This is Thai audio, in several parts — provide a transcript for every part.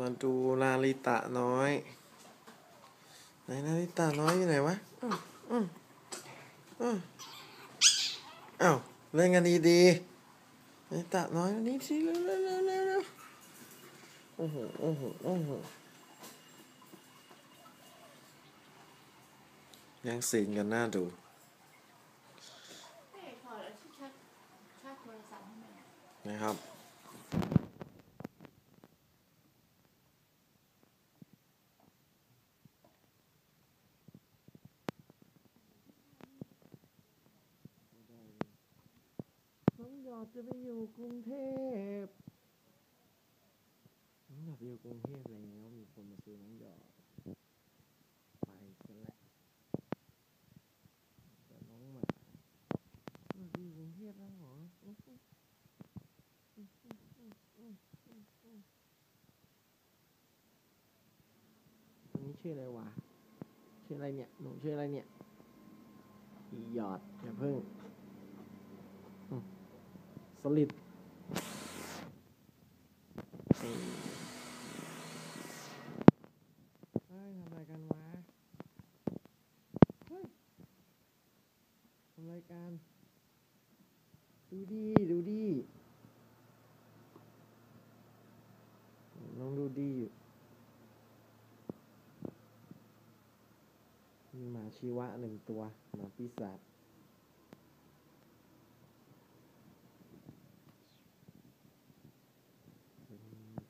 มาดูนาริตะน้อยไหนนาริตะน้อยอยู่ไหนวะอืมอืมอืมอ้าวเล่นกันดีๆนาริตะน้อยนี่สิเร็วเร็วเร็วเร็วโอ้โหโอ้โหโอ้โหยังสิงกันหน้าดูนะครับ น้ องหยอดจะไปอยู่กรุงเทพน้องหยอดไปอยู่กรุงเทพแล้วมีคนมาซื้อน้องหยอดไปซะแล้วแต่น้องหมาหยอดอยู่กรุงเทพแล้วเหรอตอนนี้ชื่ออะไรวะชื่ออะไรเนี่ยหนูชื่ออะไรเนี่ยอีหยอดอย่าเพิ่ง สลิดนี่เฮ้ยทำอะไรกันวะเฮ้ยทำอะไรกัน ดูดีดูดีน้องดูดีอยู่มีหมาชีวะหนึ่งตัวหมาปีศาจ เต็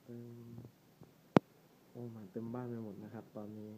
ม เต็มโอ้หมาเต็มบ้านไปหมดนะครับ ตอนนี้